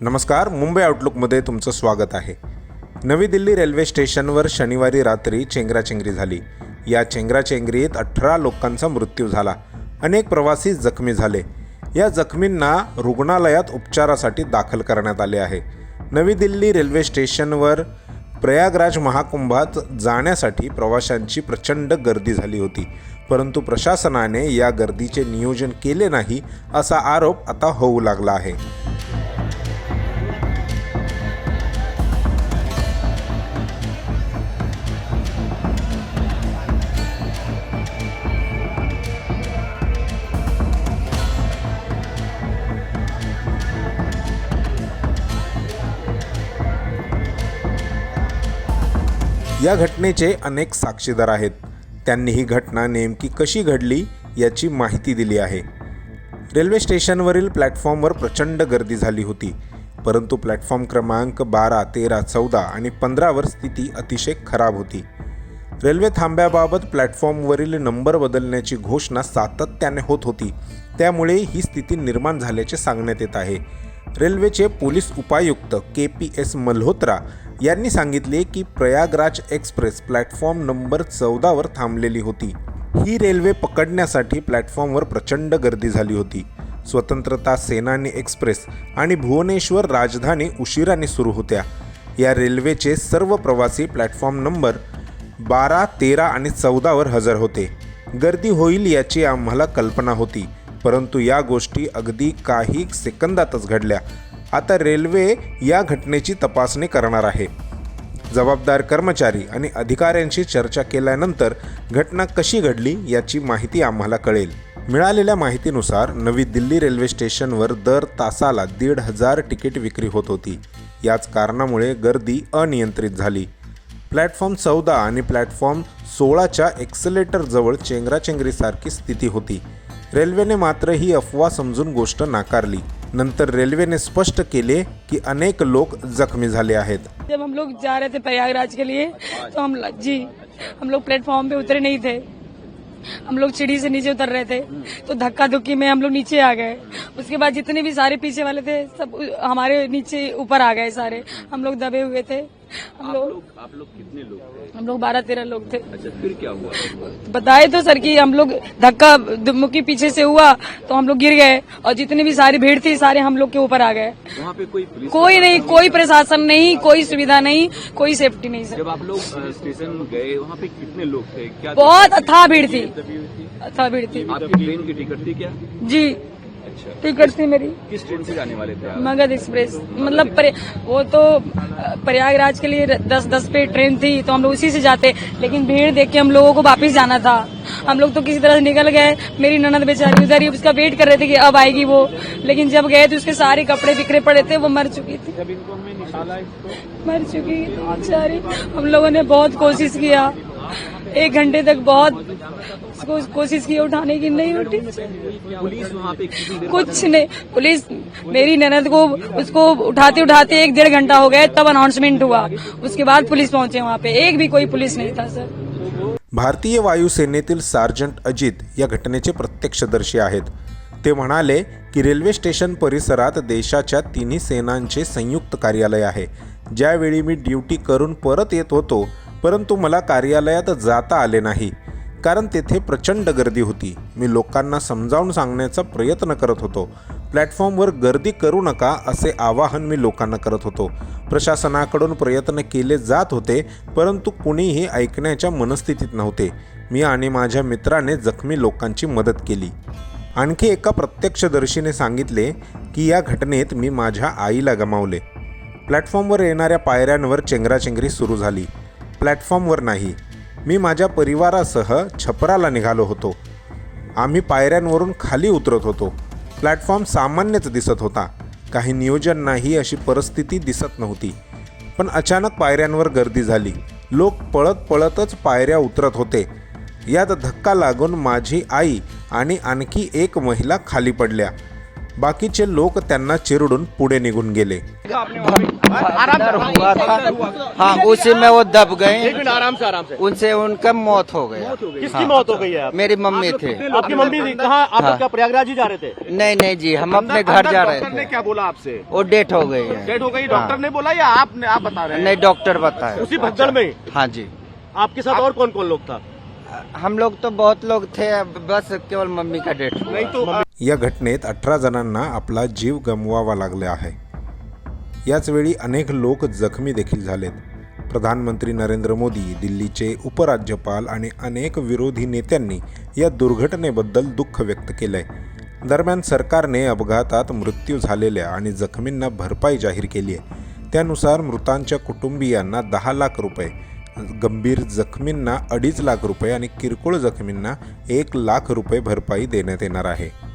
नमस्कार मुंबई आउटलुकमध्ये तुमचं स्वागत आहे. नवी दिल्ली रेल्वे स्टेशनवर शनिवारी रात्री चेंगराचेंगरी झाली. या चेंगराचेंगरीत अठरा लोकांचा मृत्यू झाला. अनेक प्रवासी जखमी झाले. या जखमींना रुग्णालयात उपचारासाठी दाखल करण्यात आले आहे. नवी दिल्ली रेल्वे स्टेशनवर प्रयागराज महाकुंभात जाण्यासाठी प्रवाशांची प्रचंड गर्दी झाली होती. परंतु प्रशासनाने या गर्दीचे नियोजन केले नाही असा आरोप आता होऊ लागला आहे. या घटनेचे अनेक साक्षीदार आहेत. त्यांनी ही घटना नेमकी कशी घडली याची माहिती दिली आहे. रेल्वे स्टेशनवरील प्लॅटफॉर्मवर प्रचंड गर्दी झाली होती परंतु प्लॅटफॉर्म क्रमांक बारा तेरा चौदा आणि पंधरावर स्थिती अतिशय खराब होती. रेल्वे थांब्याबाबत प्लॅटफॉर्मवरील नंबर बदलण्याची घोषणा सातत्याने होत होती. त्यामुळे ही स्थिती निर्माण झाल्याचे सांगण्यात येत आहे. रेल्वेचे पोलीस उपायुक्त के पी एस मल्होत्रा यांनी सांगितले की प्रयागराज एक्सप्रेस प्लॅटफॉर्म नंबर चौदावर थांबलेली होती. ही रेल्वे पकडण्यासाठी प्लॅटफॉर्मवर प्रचंड गर्दी झाली होती. स्वतंत्रता सेनानी एक्सप्रेस आणि भुवनेश्वर राजधानी उशिराने सुरू होत्या. या रेल्वेचे सर्व प्रवासी प्लॅटफॉर्म नंबर बारा तेरा आणि चौदावर हजर होते. गर्दी होईल याची आम्हाला कल्पना होती परंतु या गोष्टी अगदी काही सेकंदातच घडल्या. आता रेल्वे या घटनेची तपासणी करणार आहे. जबाबदार कर्मचारी आणि अधिकाऱ्यांशी चर्चा केल्यानंतर घटना कशी घडली याची माहिती आम्हाला कळेल. मिळालेल्या माहितीनुसार नवी दिल्ली रेल्वे स्टेशनवर दर तासाला दीड हजार तिकीट विक्री होत होती. याच कारणामुळे गर्दी अनियंत्रित झाली. प्लॅटफॉर्म चौदा आणि प्लॅटफॉर्म सोळाच्या एक्सलेटरजवळ चेंगराचेंगरीसारखी स्थिती होती. रेल्वेने मात्र ही अफवा समजून गोष्ट नाकारली. नंतर रेल्वेने स्पष्ट केले की अनेक लोक जखमी झाले आहेत. जब हम लोग जा रहे थे प्रयागराज के लिए तो हम जी हम लोग प्लेटफॉर्म पे उतरे नहीं थे। हम लोग सीढ़ी से नीचे उतर रहे थे तो धक्का धुक्की में हम लोग नीचे आ गए। उसके बाद जितने भी सारे पीछे वाले थे सब हमारे नीचे ऊपर आ गए सारे। हम लोग दबे हुए थे। हम लोग आप लोग कितने लोग थे? हम लोग बारह तेरह लोग थे। अच्छा फिर क्या हुआ? बताए तो सर कि हम लोग धक्का मुक्की पीछे से हुआ तो हम लोग गिर गए और जितनी भी सारी भीड़ थी सारे हम लोग के ऊपर आ गए। वहाँ पे कोई पुलिस कोई नहीं कोई प्रशासन नहीं कोई सुविधा नहीं कोई सेफ्टी नहीं सर जब आप लोग स्टेशन गए वहाँ पे कितने लोग थे? क्या बहुत अथाह भीड़ थी। दबी हुई थी? अथाह भीड़ थी। आपकी ट्रेन की टिकट थी क्या? जी। अच्छा। टिकट थी मेरी। किस ट्रेन से जाने वाले थे मगध एक्सप्रेस। मतलब वो तो प्रयागराज के लिए दस दस पे ट्रेन थी तो हम लोग उसी से जाते। लेकिन भीड़ देख के हम लोगों को वापस जाना था। हम लोग तो किसी तरह से निकल गए। मेरी ननद बेचारी उधर ही उसका वेट कर रहे थे कि अब आएगी वो। लेकिन जब गए तो उसके सारे कपड़े बिखरे पड़े थे वो मर चुकी थी। जब इनको हमने निकाला मर चुकी बेचारी। हम लोगों ने बहुत कोशिश किया। एक घंटे तक बहुत को कोशिश की उठाने की नहीं उठी। पुलिस वहाँ पे कुछ नहीं। पुलिस मेरी ननद को उसको उठाते उठाते एक डेढ़ घंटा हो गया तब अनाउंसमेंट हुआ। उसके बाद पुलिस पहुंचे वहाँ पे। एक भी कोई पुलिस नहीं था सर। भारतीय वायुसेनेतील सार्जंट अजित या घटनेचे प्रत्यक्षदर्शी आहेत. ते म्हणाले की रेल्वे स्टेशन परिसरात देशाच्या तिन्ही सेनांचे संयुक्त कार्यालय आहे. ज्यावेळी मी ड्युटी करून परत येत होतो परंतु मला कार्यालयात जाता आले नाही. कारण तेथे प्रचंड गर्दी होती. मी लोकांना समजावून सांगण्याचा प्रयत्न करत होतो. प्लॅटफॉर्मवर गर्दी करू नका असे आवाहन मी लोकांना करत होतो. प्रशासनाकडून प्रयत्न केले जात होते परंतु कुणीही ऐकण्याच्या मनस्थितीत नव्हते. मी आणि माझ्या मित्राने जखमी लोकांची मदत केली. आणखी एका प्रत्यक्षदर्शीने सांगितले की या घटनेत मी माझ्या आईला गमावले. प्लॅटफॉर्मवर येणाऱ्या पायऱ्यांवर चेंगराचेंगरी सुरू झाली. प्लॅटफॉर्मवर नाही. मी माझ्या परिवारासह छपराला निघालो होतो. आम्ही पायऱ्यांवरून खाली उतरत होतो. प्लॅटफॉर्म सामान्यच दिसत होता. काही नियोजन नाही अशी परिस्थिती दिसत नव्हती. पण अचानक पायऱ्यांवर गर्दी झाली. लोक पळत पळतच पायऱ्या उतरत होते. यात धक्का लागून माझी आई आणि आणखी एक महिला खाली पडल्या. बाकीचे लोक त्यांना चिरडून पुढे निघून गेले. हाँ उसी में वो दब गए। आराम से आराम से। उनसे उनका मौत हो गया। किसकी मौत हो गई है मेरी मम्मी थे। आपकी मम्मी थी? कहाँ? आप हाँ। क्या प्रयागराज ही जा रहे थे? नहीं नहीं जी हम अपने घर जा रहे डॉक्टर थे। क्या बोला आपसे? वो डेट हो गई है। डेट हो गई? डॉक्टर ने बोला या आपने आप बता रहे नहीं डॉक्टर बताए उसी भगदड़ में? हाँ जी। आपके साथ और कौन कौन लोग था? हम लोग तो बहुत लोग थे बस केवल मम्मी का डेट नहीं तो या घटनेत अठरा जणांना आपला जीव गमवावा लागला आहे. याचवेळी अनेक लोक जखमी देखील झालेत. प्रधानमंत्री नरेंद्र मोदी दिल्लीचे उपराज्यपाल आणि अनेक विरोधी नेत्यांनी या दुर्घटनेबद्दल दुःख व्यक्त केलंय. दरम्यान सरकारने अपघातात मृत्यू झालेल्या आणि जखमींना भरपाई जाहीर केली आहे. त्यानुसार मृतांच्या कुटुंबियांना दहा लाख रुपये गंभीर जखमींना अडीच लाख रुपये आणि किरकोळ जखमींना एक लाख रुपये भरपाई देण्यात येणार आहे.